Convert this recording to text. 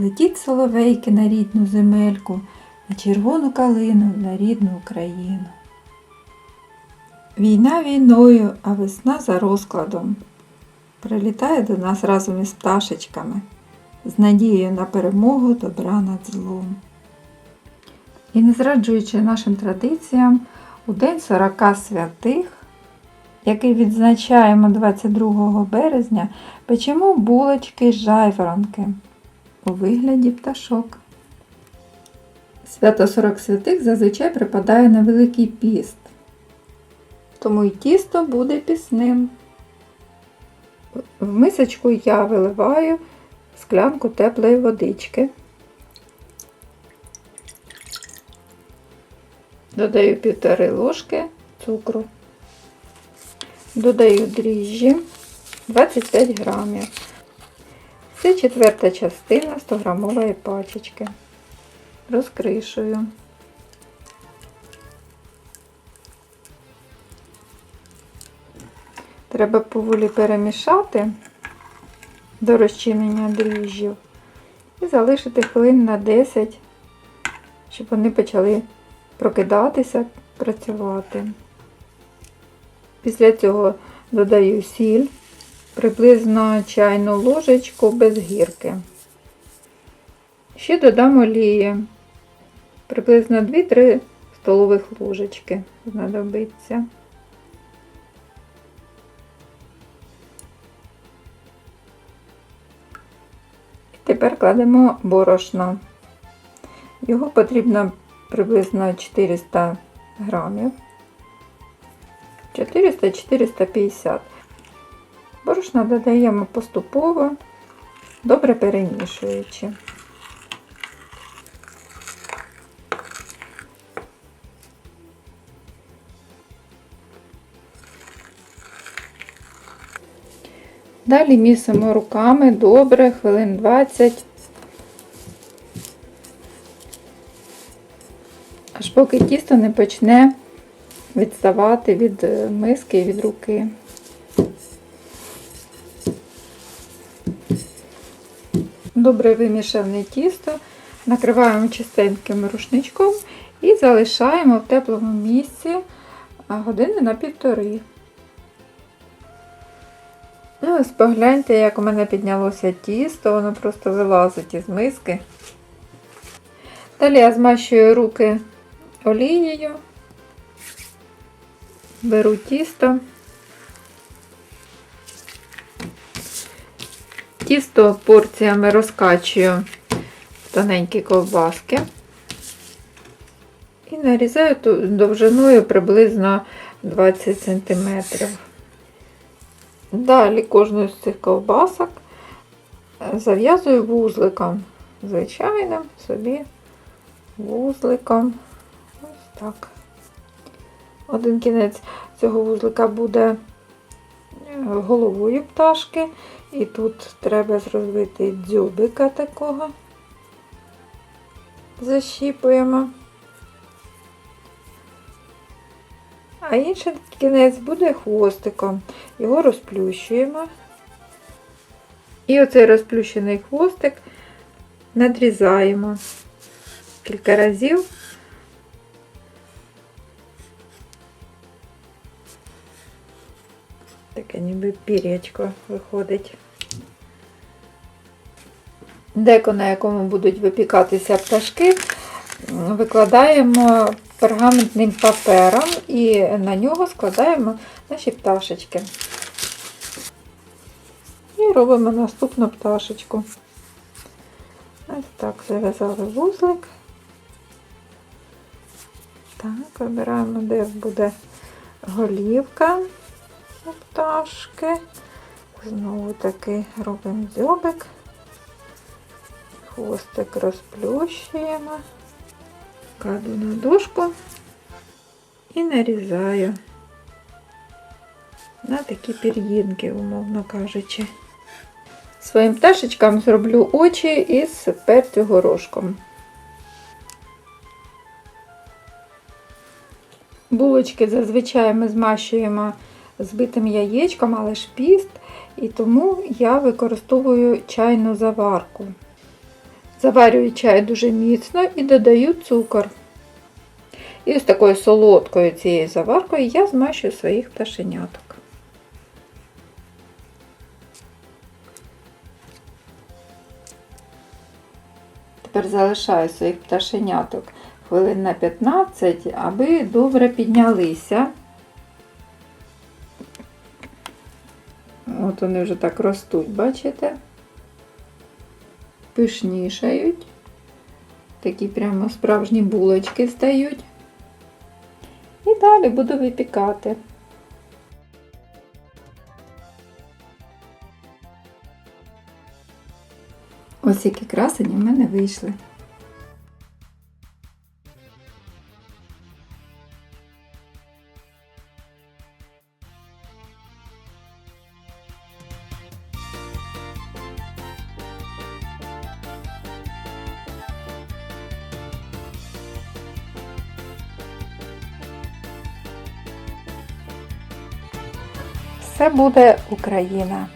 Летіть соловейки на рідну земельку, на червону калину на рідну Україну. Війна війною, а весна за розкладом. Прилітає до нас разом із пташечками, з надією на перемогу добра над злом. І не зраджуючи нашим традиціям, у День 40 святих, який відзначаємо 22 березня, печемо булочки з жайворонки у вигляді пташок. Свято 40 святих зазвичай припадає на Великий піст, тому й тісто буде пісним. В мисочку я виливаю склянку теплої водички. Додаю півтори ложки цукру. Додаю дріжджі 25 грамів. Це четверта частина 100 грамової пачечки. Розкришую. Треба поволі перемішати до розчинення дріжджів і залишити хвилин на 10, щоб вони почали прокидатися, працювати. Після цього додаю сіль, приблизно чайну ложечку без гірки. Ще додам олії, приблизно 2-3 столових ложечки знадобиться. Тепер кладемо борошно. Його потрібно приблизно 400 грамів. 400-450. Борошно додаємо поступово, добре перемішуючи. Далі місимо руками добре, хвилин 20. Аж поки тісто не почне відставати від миски і від руки. Добре вимішане тісто, накриваємо чистеньким рушничком і залишаємо в теплому місці години на півтори. Ну, ось погляньте, як у мене піднялося тісто, воно просто вилазить із миски. Далі я змащую руки олією, беру тісто. Тісто порціями розкачую тоненькі ковбаски і нарізаю довжиною приблизно 20 см. Далі кожну з цих ковбасок зав'язую вузликом, звичайним собі вузликом. Ось так. Один кінець цього вузлика буде головою пташки, і тут треба зробити дзьобика такого. Защіпуємо. А інший кінець буде хвостиком. Його розплющуємо. І оцей розплющений хвостик надрізаємо кілька разів. Ніби пір'ячко виходить. Деко, на якому будуть випікатися пташки, викладаємо пергаментним папером і на нього складаємо наші пташечки. І робимо наступну пташечку. Ось так зав'язали вузлик. Так, вибираємо, де буде голівка пташки. Знову таки робимо дзьобик. Хвостик розплющуємо. Кладу на дошку і нарізаю на такі пір'їнки, умовно кажучи. Своїм пташечкам зроблю очі із перцю горошком. Булочки зазвичай ми змащуємо збитим яєчком, але ж піст, і тому я використовую чайну заварку. Заварюю чай дуже міцно і додаю цукор. І з такою солодкою цією заваркою я змащую своїх пташеняток. Тепер залишаю своїх пташеняток хвилин на 15, аби добре піднялися. От вони вже так ростуть, бачите? Пишнішають. Такі прямо справжні булочки стають. І далі буду випікати. Ось які красені в мене вийшли. Все буде Україна.